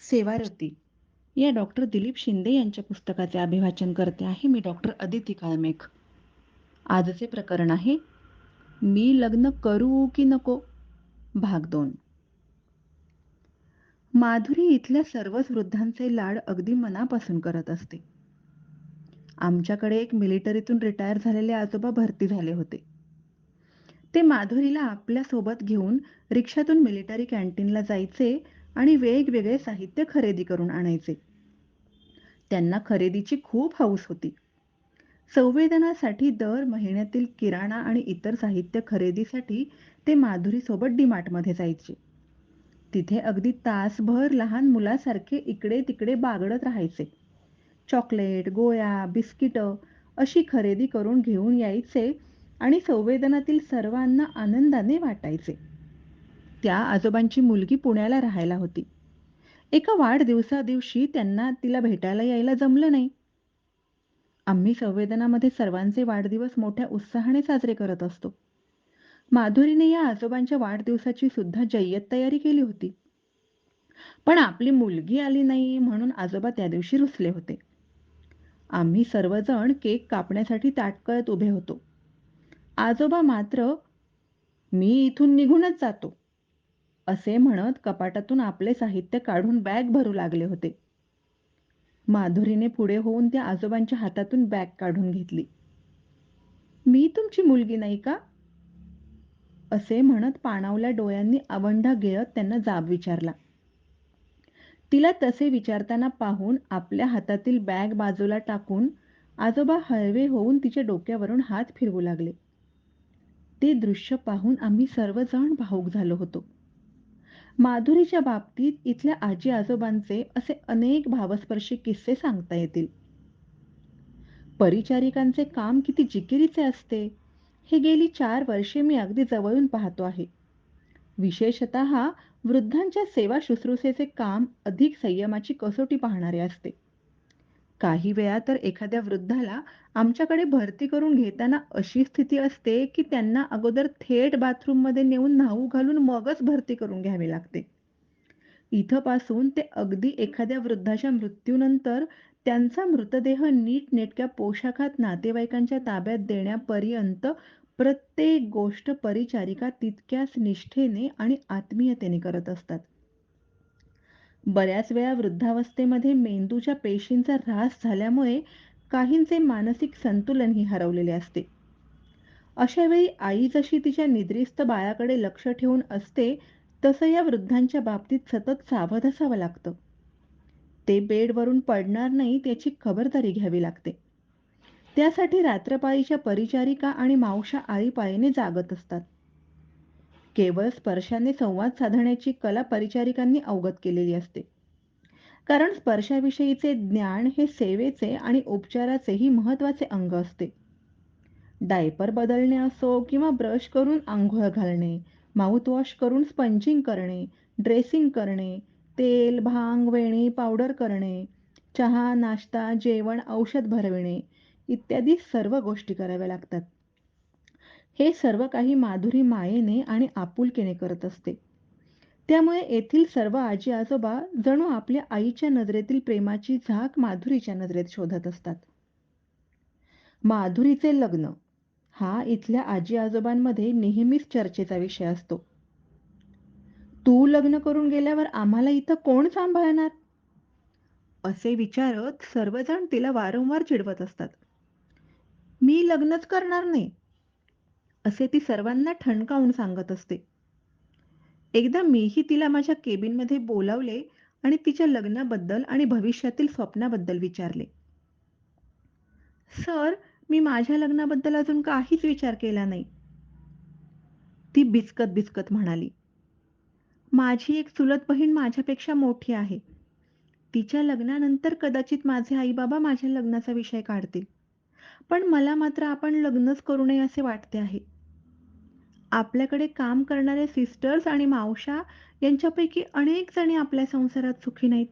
सेवारती. या डॉक्टर दिलीप शिंदे यांच्या पुस्तकाचे अभिवाचन करते आहे मी डॉक्टर अदिती काळमेघ. आजचे प्रकरण आहे मी लग्न करू की नको? भाग दोन. माधुरी इथल्या सर्वच वृद्धांचे लाड अगदी मनापासून करत असते. आमच्याकडे एक मिलिटरीतून रिटायर झालेले आजोबा भरती झाले होते. ते माधुरीला आपल्यासोबत घेऊन रिक्षातून मिलिटरी कॅन्टीनला जायचे आणि वेगवेगळे साहित्य खरेदी करून आणायचे. त्यांना खरेदीची खूप हौस होती. संवेदनासाठी दर महिन्यातील किराणा आणि इतर साहित्य खरेदीसाठी ते माधुरीसोबत डीमार्टमध्ये जायचे. तिथे अगदी तासभर लहान मुलासारखे इकडे तिकडे बागडत राहायचे. चॉकलेट गोळ्या बिस्किटं अशी खरेदी करून घेऊन यायचे आणि संवेदनातील सर्वांना आनंदाने वाटायचे. त्या आजोबांची मुलगी पुण्याला राहायला होती. एका वाढदिवसा दिवशी त्यांना तिला भेटायला यायला जमलं नाही. आम्ही संवेदनामध्ये सर्वांचे वाढदिवस मोठ्या उत्साहाने साजरे करत असतो. माधुरीने या आजोबांच्या वाढदिवसाची सुद्धा जय्यत तयारी केली होती. पण आपली मुलगी आली नाही म्हणून आजोबा त्या दिवशी रुसले होते. आम्ही सर्वजण केक कापण्यासाठी ताटकळत उभे होतो. आजोबा मात्र मी इथून निघूनच जातो. असे म्हणत कपाटातून आपले साहित्य काढून बॅग भरू लागले होते. माधुरीने पुढे होऊन त्या आजोबांच्या हातातून बॅग काढून घेतली. मी तुमची मुलगी नाही का? असे म्हणत पाणावल्या डोळ्यांनी आवंढा गिळत त्यांना जाब विचारला. तिला तसे विचारताना पाहून आपल्या हातातील बॅग बाजूला टाकून आजोबा हळवे होऊन तिच्या डोक्यावरून हात फिरवू लागले. ते दृश्य पाहून आम्ही सर्वजण भाऊक झालो होतो. माधुरीच्या बाबतीत इथल्या आजी आजोबांचे असे अनेक भावस्पर्शी किस्से सांगता येतील. परिचारिकांचे काम किती जिकिरीचे असते हे गेली चार वर्षे मी अगदी जवळून पाहतो आहे. विशेषत वृद्धांच्या सेवा शुश्रूषेचे काम अधिक संयमाची कसोटी पाहणारे असते. काही वेळा तर एखाद्या वृद्धाला आमच्याकडे भरती करून घेताना अशी स्थिती असते की त्यांना अगोदर थेट बाथरूममध्ये नेऊन न्हाऊ घालून मगच भरती करून घ्यावी लागते. इथंपासून ते अगदी एखाद्या वृद्धाच्या मृत्यूनंतर त्यांचा मृतदेह नीटनेटक्या पोशाखात नातेवाईकांच्या ताब्यात देण्यापर्यंत प्रत्येक गोष्ट परिचारिका तितक्याच निष्ठेने आणि आत्मीयतेने करत असतात. बऱ्याच वेळा वृद्धावस्थेमध्ये मेंदूच्या पेशींचा ऱ्हास झाल्यामुळे काहींचे मानसिक संतुलनही हरवलेले असते. अशा वेळी आई जशी तिच्या निद्रिस्त बाळाकडे लक्ष ठेवून असते तसं या वृद्धांच्या बाबतीत सतत सावध असावं लागतं. ते बेडवरून पडणार नाही त्याची खबरदारी घ्यावी लागते. त्यासाठी रात्रपाळीच्या परिचारिका आणि मावशा आळीपाळीने जागत असतात. केवळ स्पर्शाने संवाद साधण्याची कला परिचारिकांनी अवगत केलेली असते. कारण स्पर्शाविषयीचे ज्ञान हे सेवेचे आणि उपचाराचेही महत्त्वाचे अंग असते. डायपर बदलणे असो किंवा ब्रश करून आंघोळ घालणे माउथवॉश करून स्पंजिंग करणे ड्रेसिंग करणे तेल भांग वेणी पावडर करणे चहा नाश्ता जेवण औषध भरविणे इत्यादी सर्व गोष्टी कराव्या लागतात. हे सर्व काही माधुरी मायेने आणि आपुलकीने करत असते. त्यामुळे येथील सर्व आजी आजोबा जणू आपल्या आईच्या नजरेतील प्रेमाची झाक माधुरीच्या नजरेत शोधत असतात. माधुरीचे लग्न. हा इथल्या आजी आजोबांमध्ये नेहमीच चर्चेचा विषय असतो. तू लग्न करून गेल्यावर आम्हाला इथं कोण सांभाळणार? असे विचारत सर्वजण तिला वारंवार चिडवत असतात. मी लग्नच करणार नाही. असे ती सर्वांना ठणकावून सांगत असते. एकदा मीही तिला माझ्या केबिनमध्ये बोलावले आणि तिच्या लग्नाबद्दल आणि भविष्यातील स्वप्नाबद्दल विचारले. सर मी माझ्या लग्नाबद्दल अजून काहीच विचार केला नाही. ती बिचकत बिचकत म्हणाली माझी एक चुलत बहीण माझ्यापेक्षा मोठी आहे. तिच्या लग्नानंतर कदाचित माझे आई बाबा माझ्या लग्नाचा विषय काढतील. पण मला मात्र आपण लग्नच करू नये असे वाटते आहे. आपल्याकडे काम करणाऱ्या सिस्टर्स आणि मावशा यांच्यापैकी अनेक जणी आपल्या संसारात सुखी नाहीत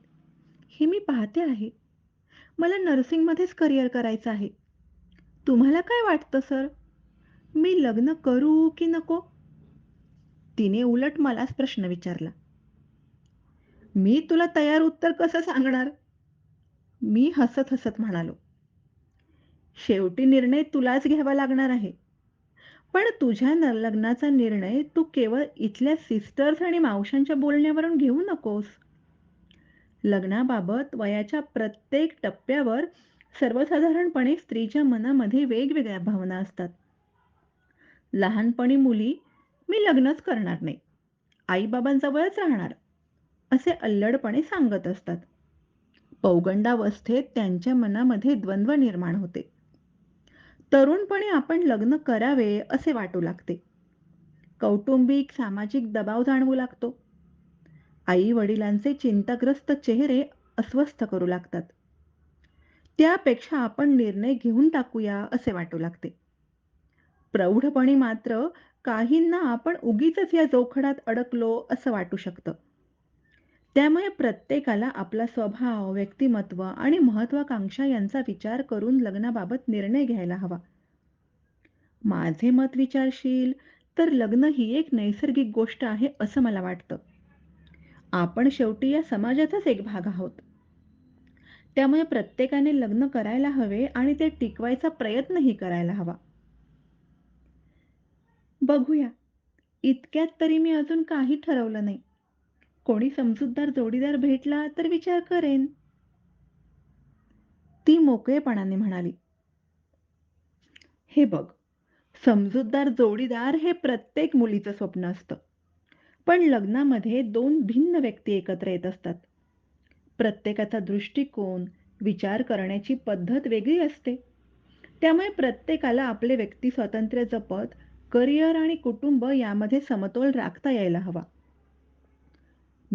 हे मी पाहते आहे मला नर्सिंगमध्येच करिअर करायचं आहे तुम्हाला काय वाटतं सर मी लग्न करू की नको तिने उलट मलाच प्रश्न विचारला मी तुला तयार उत्तर कसं सांगणार? मी हसत-हसत म्हणालो. शेवटी निर्णय तुलाच घ्यावा लागणार आहे. पण तुझ्या न लग्नाचा निर्णय तू केवळ इथल्या सिस्टर्स आणि मावशांच्या बोलण्यावरून घेऊ नकोस. लग्नाबाबत वयाच्या प्रत्येक टप्प्यावर सर्वसाधारणपणे स्त्रीच्या मनामध्ये वेगवेगळ्या भावना असतात. लहानपणी मुली, "मी लग्नच करणार नाही. आईबाबांजवळच राहणार." असे अल्लडपणे सांगत असतात. पौगंडावस्थेत त्यांच्या मनामध्ये द्वंद्व निर्माण होते. तरुणपणी आपण लग्न करावे असे वाटू लागते. कौटुंबिक, सामाजिक दबाव जाणवू लागतो. आई-वडिलांचे चिंताग्रस्त चेहरे अस्वस्थ करू लागतात. त्यापेक्षा आपण निर्णय घेऊन टाकूया असे वाटू लागते. प्रौढपणी मात्र काहींना आपण उगीचच या जोखडात अडकलो असं वाटू शकतं. त्यामुळे प्रत्येकाला आपला स्वभाव, व्यक्तिमत्व आणि महत्वाकांक्षा यांचा विचार करून लग्नाबाबत निर्णय घ्यायला हवा. माझे मत विचारशील तर लग्न ही एक नैसर्गिक गोष्ट आहे असं मला वाटतं. आपण शेवटी या समाजाचाच एक भाग आहोत. त्यामुळे प्रत्येकाने लग्न करायला हवे आणि ते टिकवायचा प्रयत्नही करायला हवा. बघूया. इतक्यात तरी मी अजून काही ठरवलं नाही. कोणी समजूतदार जोडीदार भेटला तर विचार करेन. ती मोकळेपणाने म्हणाली. हे बघ, समजूतदार जोडीदार हे प्रत्येक मुलीचं स्वप्न असतं. पण लग्नामध्ये दोन भिन्न व्यक्ती एकत्र येत असतात. प्रत्येकाचा दृष्टिकोन, विचार करण्याची पद्धत वेगळी असते. त्यामुळे प्रत्येकाला आपले व्यक्ती स्वातंत्र्य जपत करिअर आणि कुटुंब यामध्ये समतोल राखता यायला हवा.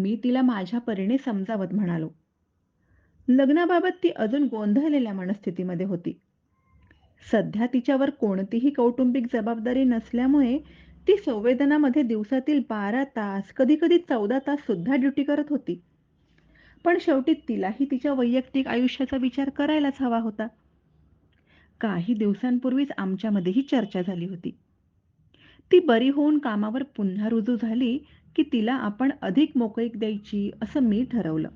मी तिला माझ्या परीने समजावत म्हणालो. लग्नाबाबत ती अजून गोंधळलेल्या मनस्थितीमध्ये होती. सध्या तिच्यावर कोणतीही कौटुंबिक जबाबदारी नसल्यामुळे ती संवेदनामध्ये दिवसातील बारा तास, कधी-कधी चौदा तास सुद्धा ड्युटी करत होती. पण शेवटी तिलाही तिच्या वैयक्तिक आयुष्याचा विचार करायलाच हवा होता. काही दिवसांपूर्वीच आमच्यामध्येही चर्चा झाली होती. ती बरी होऊन कामावर पुन्हा रुजू झाली, की तिला आपण अधिक मोकळीक द्यायची असं मी ठरवलं.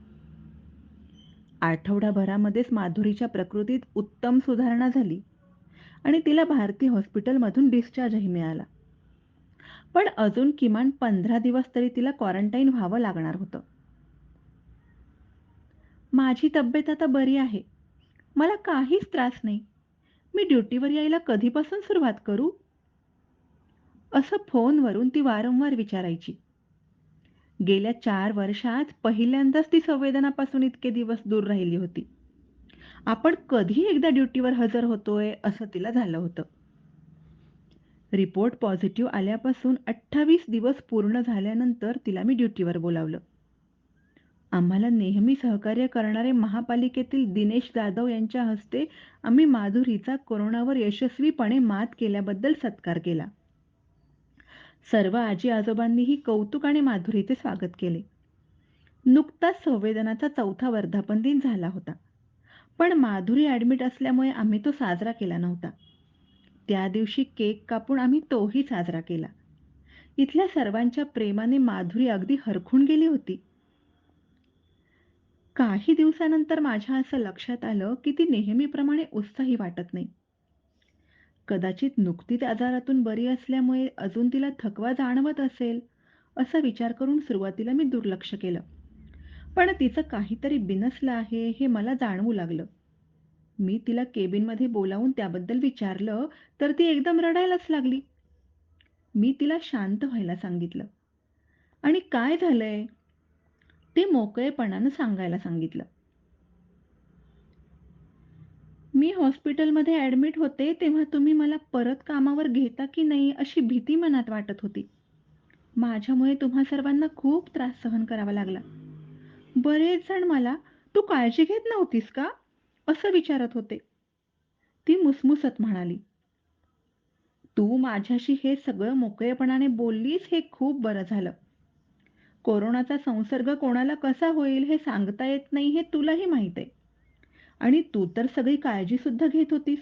आठवडाभरामध्येच माधुरीच्या प्रकृतीत उत्तम सुधारणा झाली आणि तिला भारती हॉस्पिटलमधून डिस्चार्जही मिळाला. पण अजून किमान 15 दिवस तरी तिला क्वारंटाईन व्हावं लागणार होतं. माझी तब्येत आता बरी आहे. मला काहीच त्रास नाही. मी ड्युटीवर यायला कधीपासून सुरुवात करू? असं फोनवरून ती वारंवार विचारायची. गेल्या चार वर्षात पहिल्यांदाच ती संवेदनापासून इतके दिवस दूर राहिली होती. आपण कधी एकदा ड्युटीवर हजर होतोय असं तिला झालं होतं. रिपोर्ट पॉझिटिव्ह आल्यापासून 28 दिवस पूर्ण झाल्यानंतर तिला मी ड्युटीवर बोलावलं. आम्हाला नेहमी सहकार्य करणारे महापालिकेतील दिनेश जाधव यांच्या हस्ते आम्ही माधुरीचा कोरोनावर यशस्वीपणे मात केल्याबद्दल सत्कार केला. सर्व आजी-आजोबांनीही कौतुक आणि माधुरीचे स्वागत केले. नुकताच संवेदनाचा चौथा वर्धापन दिन झाला होता. पण माधुरी ॲडमिट असल्यामुळे आम्ही तो साजरा केला नव्हता. त्या दिवशी केक कापून आम्ही तोही साजरा केला. इथल्या सर्वांच्या प्रेमाने माधुरी अगदी हरखून गेली होती. काही दिवसानंतर माझ्या असं लक्षात आलं, की ती नेहमीप्रमाणे उत्साही वाटत नाही. कदाचित नुकतीच आजारातून बरी असल्यामुळे अजून तिला थकवा जाणवत असेल, असा विचार करून सुरुवातीला मी दुर्लक्ष केलं. पण तिचं काहीतरी बिनसलं आहे हे मला जाणवू लागलं. मी तिला केबिनमध्ये बोलावून त्याबद्दल विचारलं, तर ती एकदम रडायलाच लागली. मी तिला शांत व्हायला सांगितलं आणि काय झालंय ते मोकळेपणानं सांगायला सांगितलं. मी हॉस्पिटलमध्ये ॲडमिट होते तेव्हा तुम्ही मला परत कामावर घेता की नाही अशी भीती मनात वाटत होती. माझ्यामुळे तुम्हा सर्वांना खूप त्रास सहन करावा लागला. बरेच जण मला "तू काळजी घेत नव्हतीस का?" असं विचारत होते. ती मुसमुसत म्हणाली, "तू माझ्याशी हे सगळं मोकळेपणाने बोललीस हे खूप बरं झालं. कोरोनाचा संसर्ग कोणाला कसा होईल हे सांगता येत नाही हे तुलाही माहीत आहे. आणि तू तर सगळी काळजी सुद्धा घेत होतीस.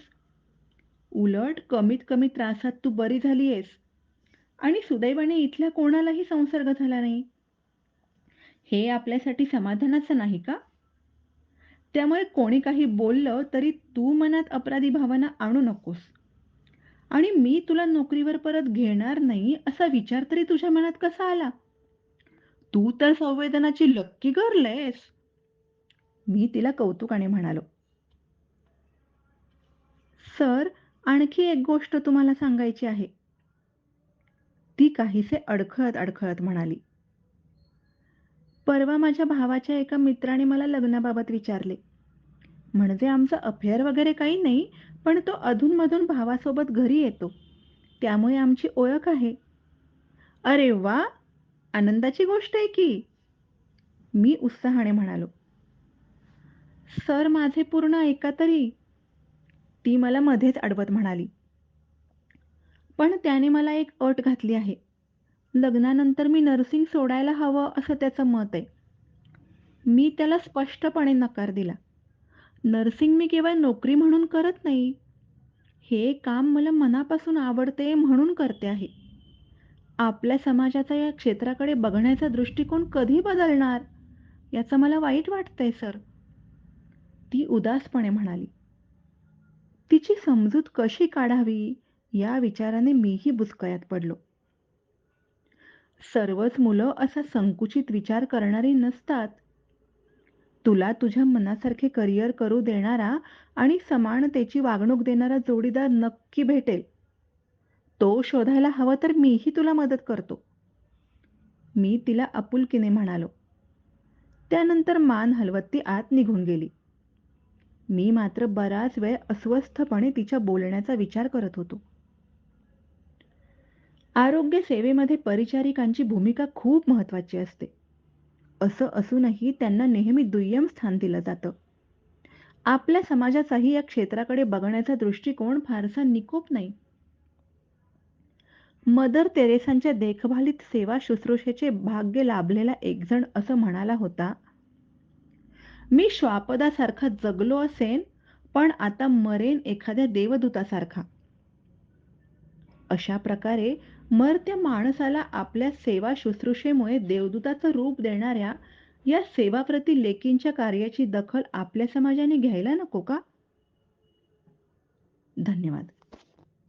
उलट कमीत कमी त्रासात तू बरी झाली आहेस आणि सुदैवाने इथल्या कोणालाही संसर्ग झाला नाही. हे आपल्यासाठी समाधानाचं नाही का? त्यामुळे कोणी काही बोललं तरी तू मनात अपराधी भावना आणू नकोस. आणि मी तुला नोकरीवर परत घेणार नाही असा विचार तरी तुझ्या मनात कसा आला? तू तर संवेदनाची लक्की गरलेस मी तिला कौतुकाने म्हणालो. सर, आणखी एक गोष्ट तुम्हाला सांगायची आहे. ती काहीसे अडखळत अडखळत म्हणाली. परवा माझ्या भावाच्या एका मित्राने मला लग्नाबाबत विचारले. म्हणजे आमचं अफेअर वगैरे काही नाही, पण तो अधूनमधून भावासोबत घरी येतो. त्यामुळे आमची ओळख आहे. अरे वा! आनंदाची गोष्ट आहे की. मी उत्साहाने म्हणालो. सर माझे पूर्ण ऐका तरी. ती मला मध्येच अडवत म्हणाली. पण त्याने मला एक अट घातली आहे. लग्नानंतर मी नर्सिंग सोडायला हवं असं त्याचं मत आहे. मी त्याला स्पष्टपणे नकार दिला. नर्सिंग मी केवळ नोकरी म्हणून करत नाही. हे काम मला मनापासून आवडते म्हणून करते आहे. आपल्या समाजाचा या क्षेत्राकडे बघण्याचा दृष्टिकोन कधी बदलणार याचं मला वाईट वाटतंय सर. ती उदासपणे म्हणाली. तिची समजूत कशी काढावी या विचाराने मीही बुचकयात पडलो. सर्वच मुलं असा संकुचित विचार करणारी नसतात. तुला तुझ्या मनासारखे करिअर करू देणारा आणि समानतेची वागणूक देणारा जोडीदार नक्की भेटेल. तो शोधायला हवा तर मीही तुला मदत करतो. मी तिला आपुलकीने म्हणालो. त्यानंतर मान हलवत ती आत निघून गेली. मी मात्र बराच वेळ अस्वस्थपणे तिच्या बोलण्याचा विचार करत होतो. आरोग्य सेवेमध्ये परिचारिकांची भूमिका खूप महत्वाची असते. असं असूनही त्यांना नेहमी दुय्यम स्थान दिलं जातं. आपल्या समाजाचाही या क्षेत्राकडे बघण्याचा दृष्टिकोन फारसा निकोप नाही. मदर तेरेसांच्या देखभालीत सेवा शुश्रूषेचे भाग्य लाभलेला एकजण असं म्हणाला होता, "मी श्वापदासारखा जगलो असेन, पण आता मरेन एखाद्या देवदूतासारखा." अशा प्रकारे मरत्या माणसाला आपल्या सेवा शुश्रूषेमुळे देवदूताचं रूप देणाऱ्या या सेवाप्रती लेकींच्या कार्याची दखल आपल्या समाजाने घ्यायला नको का? धन्यवाद.